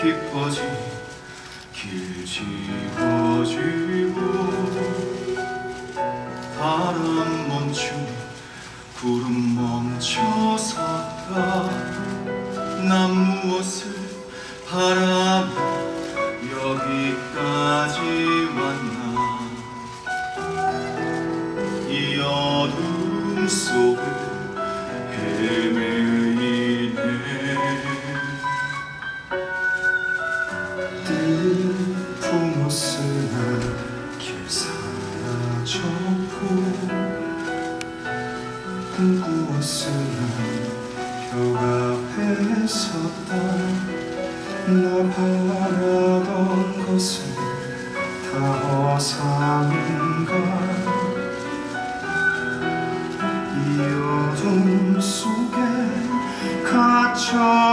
깊어지 길지고 지고 바람 멈추니 구름 멈춰섰다. 난 무엇을 바라며 여기까지 왔나? 이 어둠 속에 헤매이네. 늘 품었으나 길 사라졌고 꿈꾸었으나 벽 앞에 섰다. 나 바라 sure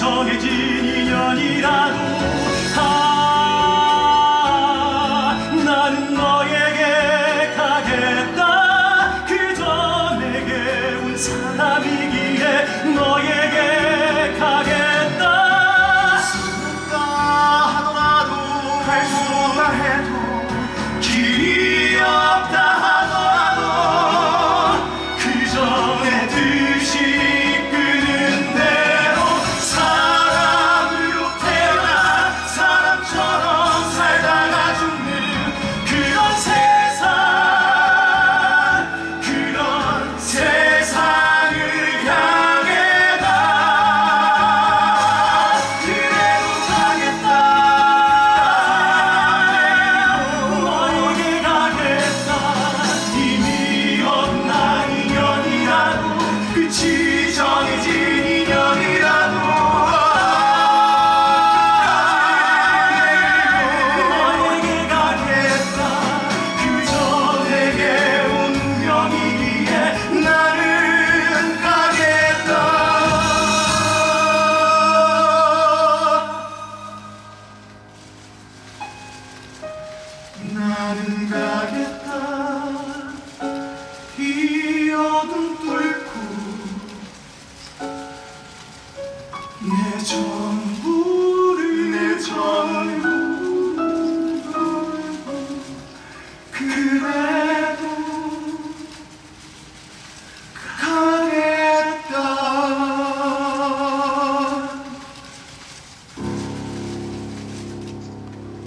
정해진 내 전부를 내 전부. 그래